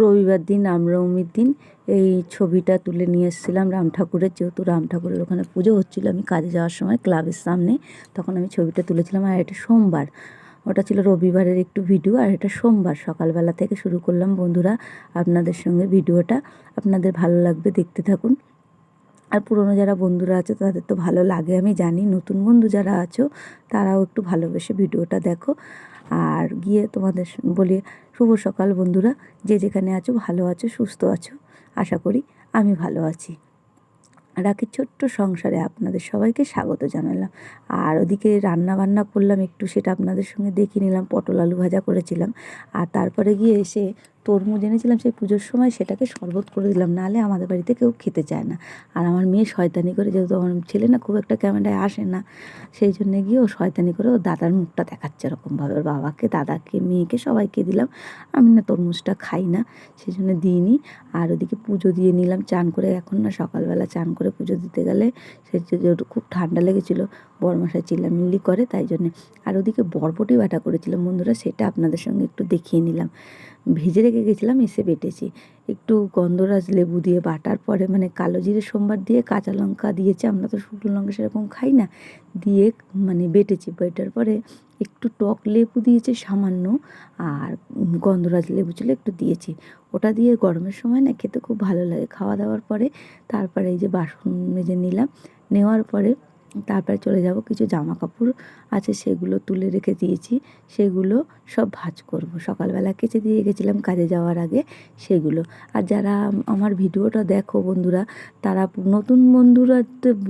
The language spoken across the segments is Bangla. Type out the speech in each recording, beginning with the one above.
রবিবার দিন, রামনবমীর দিন এই ছবিটা তুলে নিয়ে এসেছিলাম রাম ঠাকুরের। যেহেতু রাম ঠাকুরের ওখানে পুজো হচ্ছিল, আমি কাজে যাওয়ার সময় ক্লাবের সামনে, তখন আমি ছবিটা তুলেছিলাম। আর এটা সোমবার, ওটা ছিল রবিবারের একটু ভিডিও, আর এটা সোমবার সকালবেলা থেকে শুরু করলাম। বন্ধুরা, আপনাদের সঙ্গে ভিডিওটা আপনাদের ভালো লাগবে, দেখতে থাকুন। আর পুরনো যারা বন্ধুরা আছে, তাদের তো ভালো লাগে, আমি জানি। নতুন বন্ধু যারা আছো, তারাও একটু ভালোবেসে ভিডিওটা দেখো। আর গিয়ে তোমাদের বলি, শুভ সকাল বন্ধুরা। যে যেখানে আছো, ভালো আছো, সুস্থ আছো, আশা করি আমি ভালো আছি। রাখির ছোট্ট সংসারে আপনাদের সবাইকে স্বাগত জানালাম। আর ওদিকে রান্না বান্না করলাম, একটু সেটা আপনাদের সঙ্গে দেখিয়ে নিলাম, পটল আলু ভাজা করেছিলাম। আর তারপরে গিয়ে এসে তরমুজ এনেছিলাম সেই পুজোর সময়, সেটাকে শরবত করে দিলাম। নাহলে আমাদের বাড়িতে কেউ খেতে চায় না। আর আমার মেয়ে শয়তানি করে, যেহেতু আমার ছেলে না খুব একটা ক্যামেরায় আসে না, সেই জন্যে গিয়ে ও শয়তানি করে ও দাদার মুখটা দেখাচ্ছে এরকমভাবে। ওর বাবাকে, দাদাকে, মেয়েকে সবাইকে দিলাম। আমি না তরমুজটা খাই না, সেই জন্য দিইনি। আর ওদিকে পুজো দিয়ে নিলাম, চান করে এখন না সকালবেলা চান করে পুজো দিতে গেলে সে খুব ঠান্ডা লেগেছিলো বরমশাই চিল্লামিল্লি করে, তাই জন্যে। আর ওদিকে বরবটি বাটা করেছিলাম বন্ধুরা, সেটা আপনাদের সঙ্গে একটু দেখিয়ে নিলাম। ভেজে রেখে গেছিলাম, এসে বেটেছি। একটু গন্ধরাজ লেবু দিয়ে বাটার পরে মানে কালো জিরে সোমবার দিয়ে কাঁচা লঙ্কা দিয়েছে, আমরা তো শুকনো লঙ্কা সেরকম খাই না, দিয়ে মানে বেটেছি। বেটার পরে একটু টক লেবু দিয়েছে সামান্য, আর গন্ধরাজ লেবু ছিল একটু দিয়েছি। ওটা দিয়ে গরমের সময় না খেতে খুব ভালো লাগে। খাওয়া দাওয়ার পরে তারপরে এই যে বাসন মেজে নিলাম, নেওয়ার পরে তারপরে চলে যাব, কিছু জামা কাপড় আছে সেগুলো তুলে রেখে দিয়েছি, সেগুলো সব ভাজ করব। সকালবেলা কেচে দিয়ে গেছিলাম কাজে যাওয়ার আগে সেগুলো। আর যারা আমার ভিডিওটা দেখো বন্ধুরা, তারা নতুন বন্ধুরা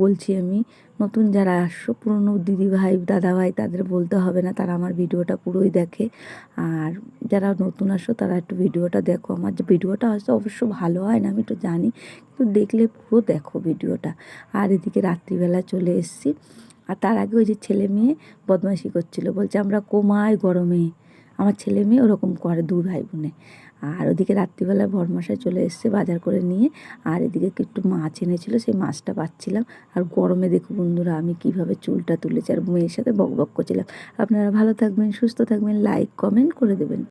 বলছি আমি নতুন যারা আসছো, পুরনো দিদি ভাই দাদা ভাই তাদের বলতে হবে না, তারা আমার ভিডিওটা পুরোই দেখে। আর যারা নতুন আসো তারা একটু ভিডিওটা দেখো। আমার যে ভিডিওটা হয়তো অবশ্য ভালো হয় না, আমি একটু জানি, কিন্তু দেখলে পুরো দেখো ভিডিওটা। আর এদিকে রাত্রিবেলা চলে এসেছি। আর তার আগে ওই যে ছেলে মেয়ে বদমাইশি করছিল, বলছে, আমরা কোমায় গরমে। আমার ছেলে মেয়ে ওরকম করে দু ভাই বোনে। আর ওদিকে রাত্রিবেলা ভরমশায় চলে এসছে বাজার করে নিয়ে। আর এদিকে একটু মাছ এনেছিল, সেই মাছটা পাচ্ছিলাম। আর গরমে দেখো বন্ধুরা, আমি কীভাবে চুলটা তুলেছি। আর মেয়ের সাথে বক বক করছিলাম। আপনারা ভালো থাকবেন, সুস্থ থাকবেন লাইক কমেন্ট করে দেবেন।